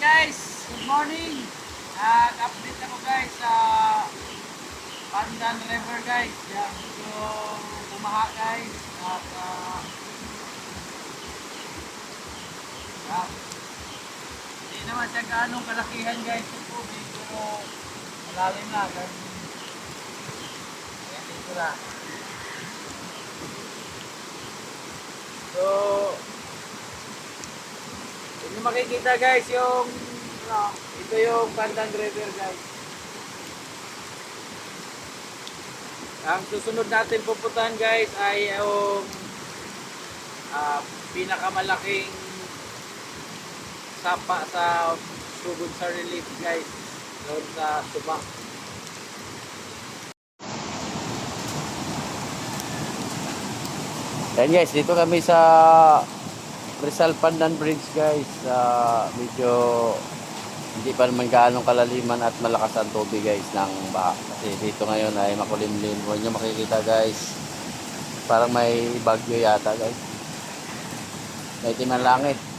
guys, good morning. Nag-update ako guys sa Pandan River guys. Yan, medyo bumaha guys. At uh, yan. Hindi naman siya gaanong kalakihan guys yung tubig. Pero malalim na. Ganun. Ayan dito na. So, nyo makikita guys, yung ano, ito yung Pandan River guys. Ang susunod natin pupuntahan guys ay yung ah, pinakamalaking sapa sa sugod sa relief guys. Doon sa Subang. Yan guys, dito kami sa Rizal Pandan Bridge guys. Ah, medyo hindi pa naman gaano kalaliman at malakas ang tubig guys ng baha. Kasi dito ngayon ay makulimlim. Huwag nyo makikita guys. Parang may bagyo yata guys. May timang langit.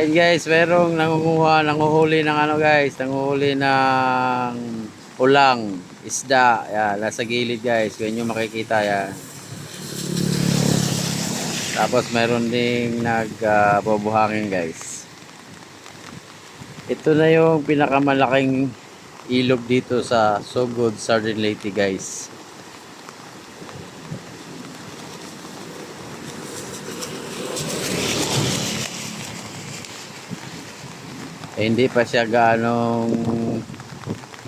Ayun guys, merong nangunguha, nanguhuli ng ano guys, nanguhuli ng ulang, isda. Yan, nasa gilid guys, kung nyo makikita yan. Tapos meron ding nagbubuhangin guys. Ito na yung pinakamalaking ilog dito sa Sogod, Southern Leyte guys. Eh, hindi pa siya gaanong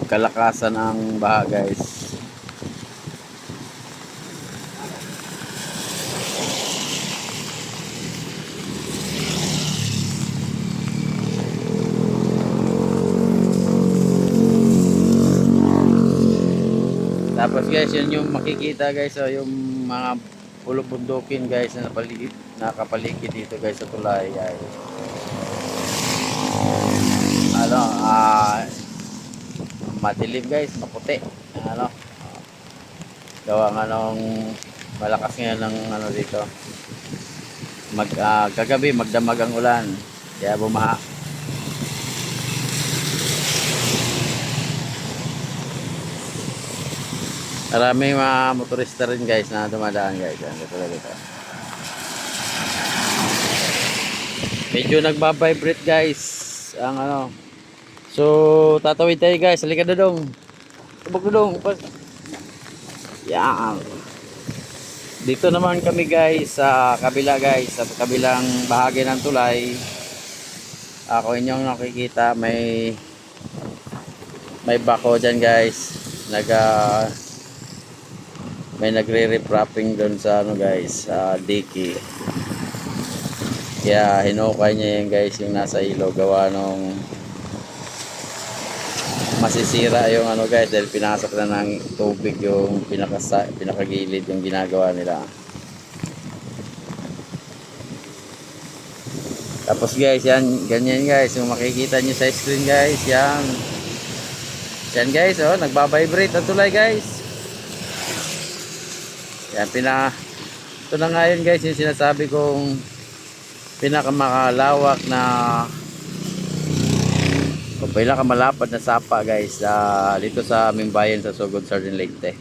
kalakasan ang baha guys. Tapos guys, yun yung makikita guys, oh, yung mga pulo bundukin guys na napaligid, nakapaligid dito guys sa tulay. Ay. Ano, ah madilim guys, maputi. Ano? Gawa nga nung malakas ngayon ng ano dito. Mag ah, kagabi magdamag ang ulan. Kaya bumaha. Maraming mga motorista rin guys na dumadaan guys. Dito dito. Medyo nagbabibrate guys ang ano. So, tatawid tayo guys. Halika na dong. Tubog na dong. Yan. Dito naman kami guys sa kabila guys. Sa kabilang bahagi ng tulay. Ako inyong nakikita may may bako dyan guys. Naga may nagre-repropping doon sa ano guys sa diki kaya hinukay niya yan guys yung nasa ilo gawa nung masisira yung ano guys dahil pinasok na ng tubig yung pinakasa, pinakagilid yung ginagawa nila. Tapos guys yan ganyan guys yung makikita nyo sa screen guys yan. Yan guys oh nagbabibrate ang tulay guys. Yan, pina... Ito na nga yun guys, yung sinasabi kong pinakamakalawak na o pinakamalapad na sapa guys ah, dito sa aming bayan sa Sugod Southern Leyte.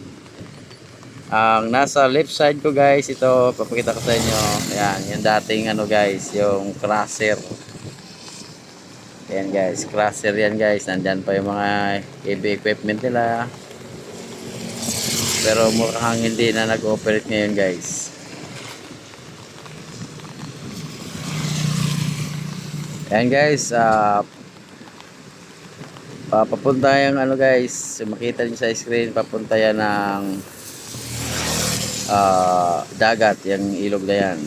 Ang nasa left side ko guys, ito papakita ko sa inyo. Yan, yung dating ano guys, yung crusher. Yan guys, crusher yan guys. Nandyan pa yung mga heavy equipment nila. Pero mukhang hindi na nag-operate ngayon guys. Ayan guys, ah uh, papunta yung ano guys, makita niyo sa screen, papunta yan ng ah, dagat, yung ilog na yan.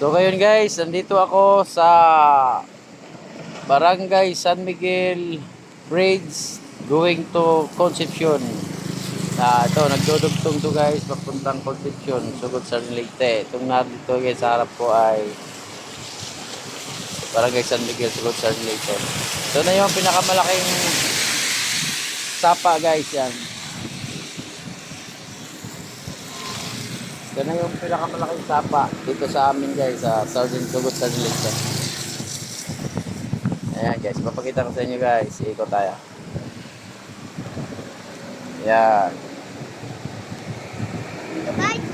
So ngayon guys, nandito ako sa Barangay San Miguel Bridge going to Concepcion. Ah, ito, nagdudugtong to guys, papuntang Concepcion, sugod sa Leyte. Itong narito guys, sa harap ko ay Barangay San Miguel, sugod sa Leyte. Ito na yung pinakamalaking sapa guys yan. Ito na yung pinakamalaking sapa dito sa amin guys, sa Southern Sugod sa Leyte. Ayan guys, papakita ko sa inyo guys, ikot tayo. Ayan. Ito guys.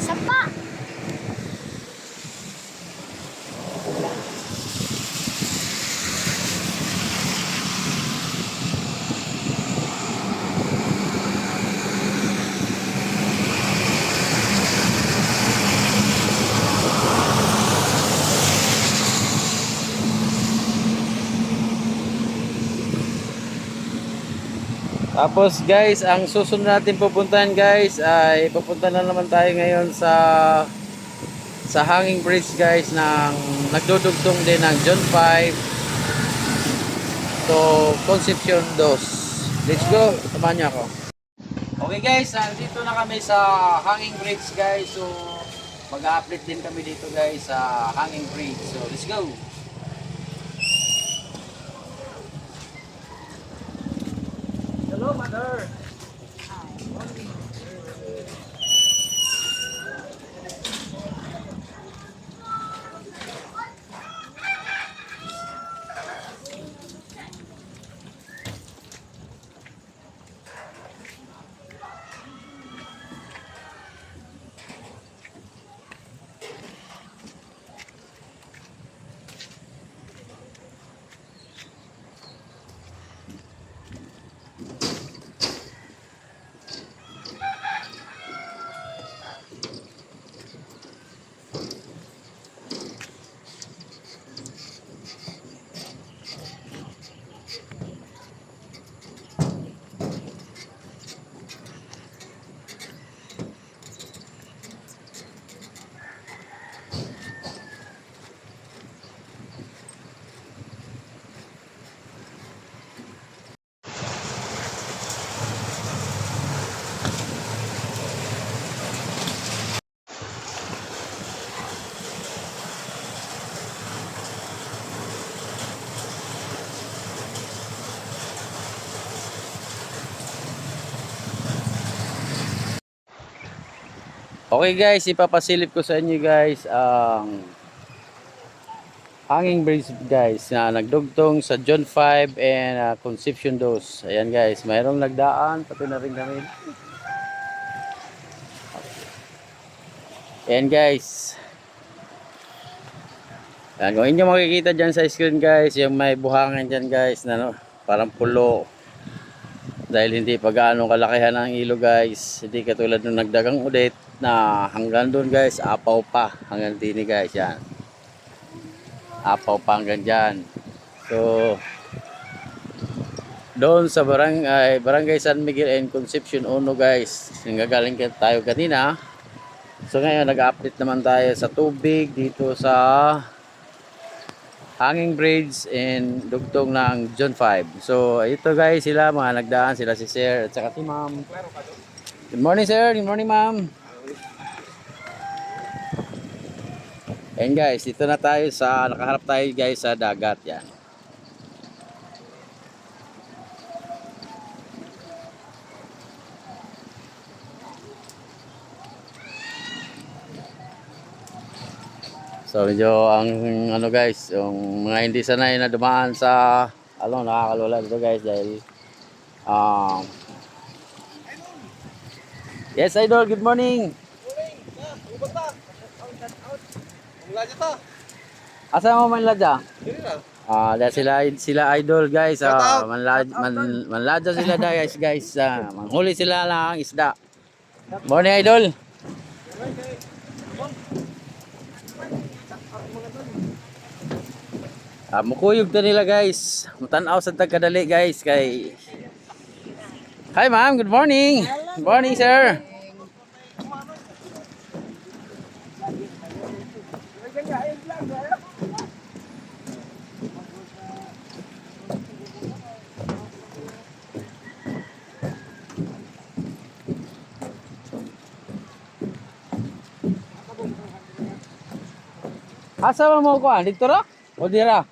Sapa. Tapos guys, ang susunod natin pupuntahan guys ay pupunta na naman tayo ngayon sa sa hanging bridge guys ng nagdudugtong din ng John 5 to Concepcion 2. Let's go, samahan niyo ako. Okay guys, nandito na kami sa hanging bridge guys. So mag-update din kami dito guys sa hanging bridge. So let's go. Hello, mother. Okay guys, ipapasilip ko sa inyo guys ang hanging bridge guys na nagdugtong sa John 5 and uh, Concepcion 2. Ayan guys, mayroong nagdaan, pati na rin kami. Ayan guys. Ayan, kung inyo makikita dyan sa screen guys, yung may buhangan dyan guys na no, parang pulo. Dahil hindi pa gaano kalakihan ang ilo guys. Hindi katulad nung nagdagang ulit na hanggang doon guys, apaw pa. Hanggang dini guys, yan. Apaw pa hanggang dyan. So, doon sa barangay, barangay San Miguel and Concepcion 1 guys. Nanggagaling tayo kanina. So ngayon, nag-update naman tayo sa tubig dito sa hanging bridge and dugtong ng John 5. So, ito guys, sila mga nagdaan, sila si Sir at saka si Ma'am. Good morning, Sir. Good morning, Ma'am. Ayan guys, dito na tayo sa, nakaharap tayo guys sa dagat yan. So medyo ang ano guys, yung mga hindi sanay na dumaan sa ano nakakalula dito guys dahil um Yes, Idol, good morning. Mula dito. Asa mo man ladya? Dili na. Ah, dahil sila sila idol guys. Ah, out. manlad man, manladya sila da guys guys. Ah, manghuli sila ng isda. Morning idol. Ah, mukuyog to nila guys. Mutanaw sa tagkadali guys kay Hi ma'am, good morning. Good morning sir. Asa man mo ko ah? Dito ra? O dira?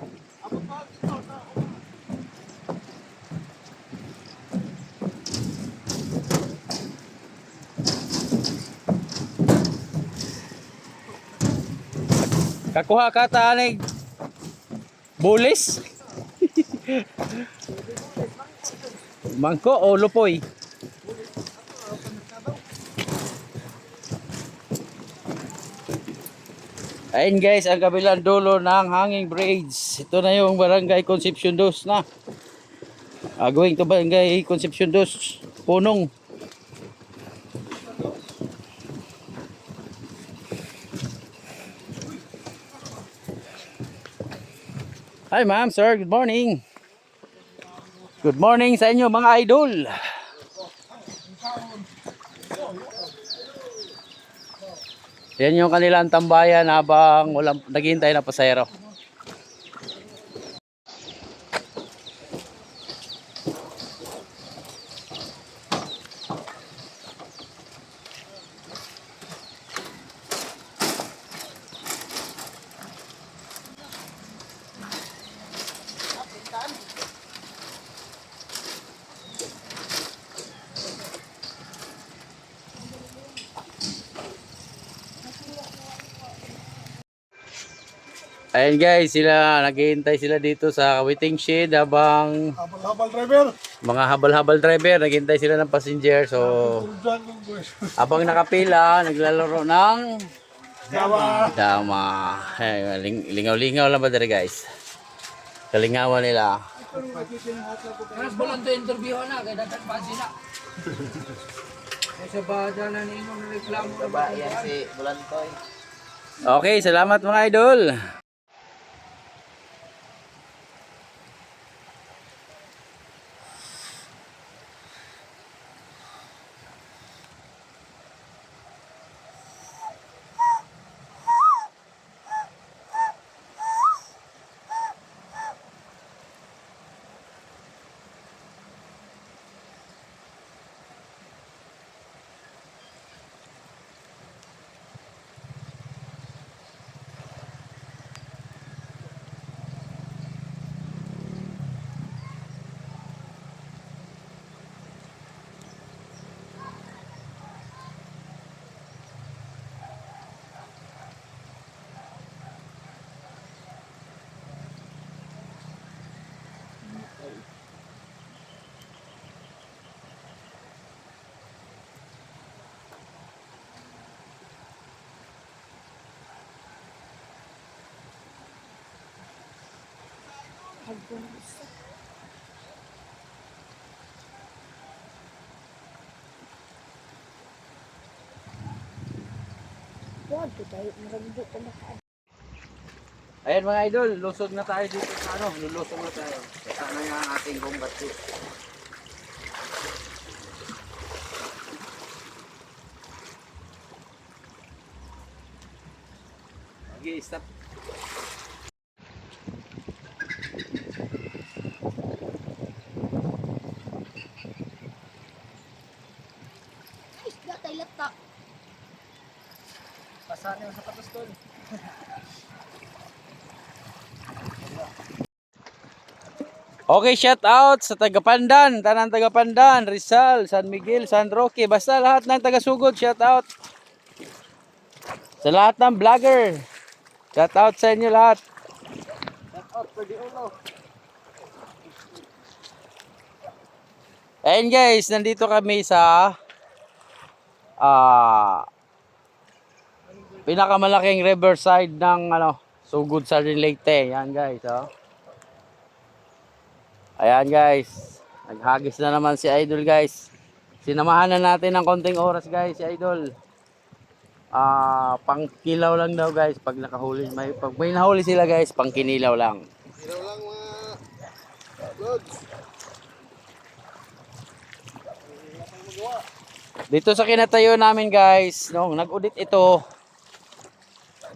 Kakuha ka ta anig bulis? Mangko o lupoy? Ayun guys, ang kabilang dulo ng hanging bridge. Ito na yung barangay Concepcion 2 na. Ah, going to barangay Concepcion 2. Punong. Hi ma'am, sir. Good morning. Good morning sa inyo mga idol. Yan yung kanilang tambayan habang walang naghihintay na pasahero. Ayan guys, sila naghihintay sila dito sa waiting shed habang Habal-habal driver. mga habal-habal driver naghihintay sila ng passenger. So habang nakapila, naglalaro ng dama. Ling- lingaw-lingaw lang ba dere guys? Kalingawan nila. Mas bulan to interview na kay dapat pa sila. Sa bada na ninyo na reklamo na ba? si Bulantoy. Okay, salamat mga idol. Wag ko tayo. Maragdo ko na ka. Ayan mga idol, lusog na tayo dito sa ano, lulusog na tayo. Kasama nga ang ating. Okay, stop. Ay, isda tayo lata. Pasane sa katos doon. Okay, shout out sa Tagapandan, tanang Tagapandan, Rizal, San Miguel, San Roque, basta lahat ng taga-sugod, shout out. Sa lahat ng vlogger, shout out sa inyo lahat. Ayun guys, nandito kami sa ah pinakamalaking riverside ng ano, Sugod sa Leyte. Yan guys, oh. Ayan guys. Naghagis na naman si Idol guys. Sinamahan na natin ng konting oras guys si Idol. Ah, pangkilaw lang daw guys pag nakahuli. May pag may nahuli sila guys, pangkinilaw lang. Ilaw lang mga. Dito sa kinatayo namin guys, nung nag-audit ito,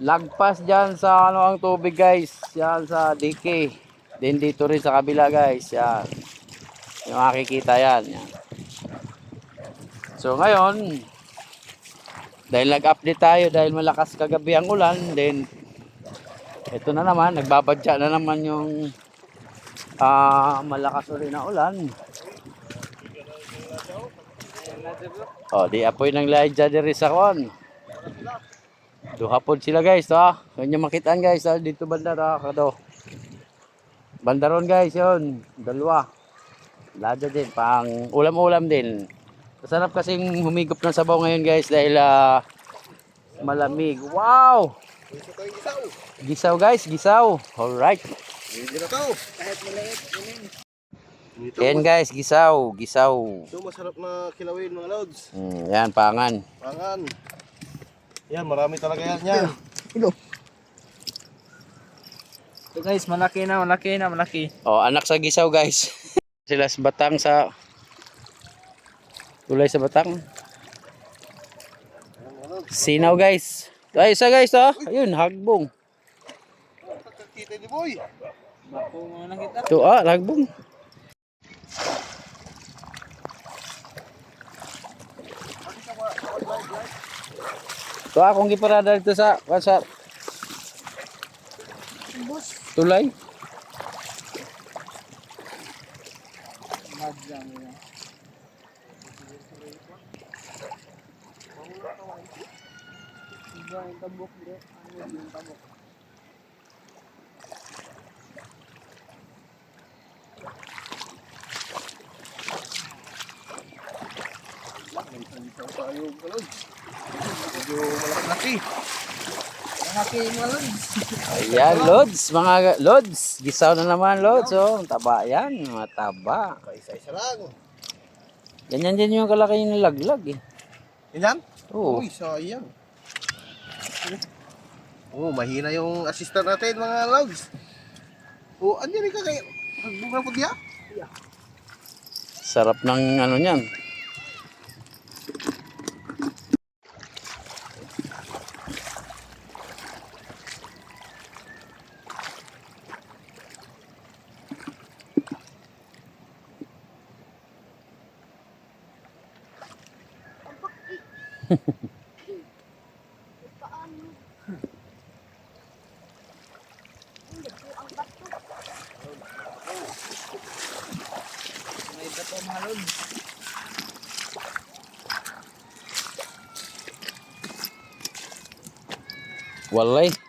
lagpas dyan sa ano ang tubig guys, yan sa DK. Then dito rin sa kabila guys, yan. Yung makikita yan. yan. So ngayon, dahil nag-update tayo dahil malakas kagabi ang ulan, then ito na naman, nagbabadya na naman yung ah malakas ulit na ulan. Oh, di apoy ng Elijah diri sa kon. Duha pod sila guys, ah. Kanya makitaan guys, ah, dito banda ra kado. Bandaron guys, yon. Dalawa. Lada din, pang ulam-ulam din. Masarap kasing humigop ng sabaw ngayon guys dahil ah, malamig. Wow! Gisaw. Guys, gisaw. Alright. Yan guys, gisaw, gisaw. ito masarap na kilawin mga lods. Hmm, yan, pangan. Pangan. Yan, marami talaga yan yan. So guys, malaki na, malaki na, malaki. Oh, anak sa gisaw guys. Sila sa batang sa Tulay sa batang. Sinaw guys. Ay, isa guys to. Ayun, hagbong. Kita ni boy. Bako mo na kita. To ah, hagbong. To akong giparada dito sa sa Bus. Tulay. Medyo malaki-laki. Ayan, loads, mga loads. Gisaw na naman, loads. Oh, Ang taba yan, mataba. Isa-isa lang. Ganyan din yung kalaki yung laglag eh. Yan? Oo. Uy, sayang. Oh, mahina yung assistant natin mga logs. Oh, andyan ka kay Nagbunga po diya? Sarap ng ano niyan. Walay.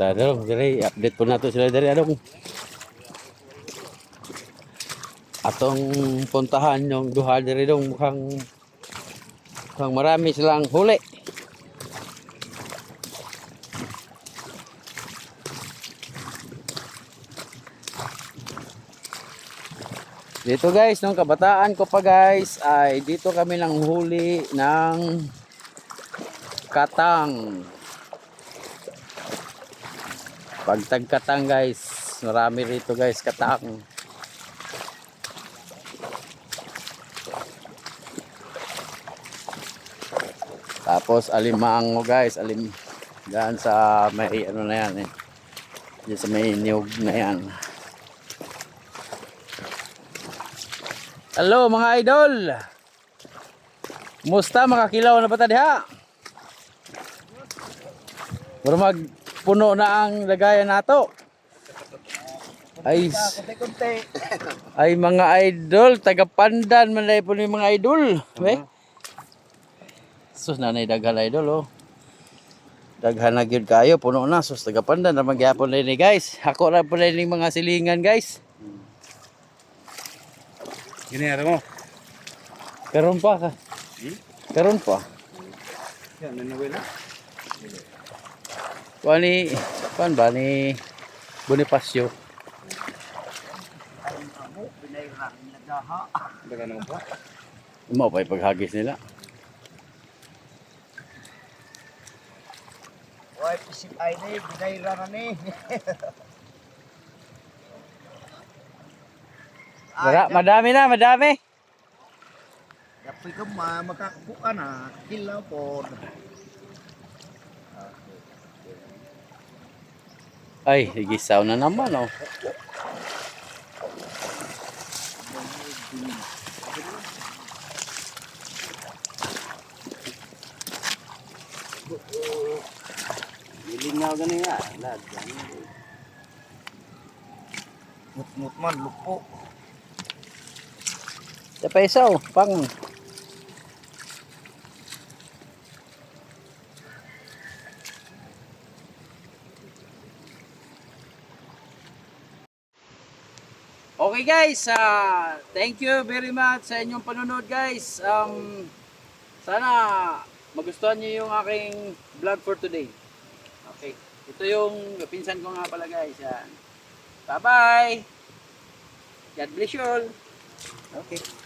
Tadong, diri update po nato sila diri adong. Atong puntahan yung duha diri dong mukhang mukhang marami silang huli. Dito guys, nung kabataan ko pa guys, ay dito kami nang huli ng katang. Pagtagkatang guys, marami rito guys katang. Tapos alimango guys, alim dyan sa may ano na yan eh. Dyan sa may niyog na yan. Hello mga idol. Musta makakilaw na ba ta diha? Pero magpuno na ang lagayan nato. Ay, ay mga idol, taga pandan man po ni mga idol. We? Sus, nanay daghan idol oh. Daghan na gyud kayo, puno na. Sus, taga pandan na magyapon na ni guys. Ako ra po ni mga silingan guys. Ginayari mo. Karon pa ka. Karon pa. Yan, nanawin na. Kuha ni, kuhan ba ni Bonifacio. Daga naman po. Umaw pa yung paghagis nila. Why, pisip ay na eh, binayran na ni. Dara, madami na, madami. Dapat ka ma, makakabuka na. Kilaw po. Ay, higisaw na naman oh. Ilingaw gani nga. Lad. Mut-mut man, lupo. Sa pa isaw, pang. Okay guys, ah thank you very much sa inyong panunod guys. Um, sana magustuhan niyo yung aking vlog for today. Okay, ito yung pinsan ko nga pala guys. Yan. Bye bye. God bless you all. Okay.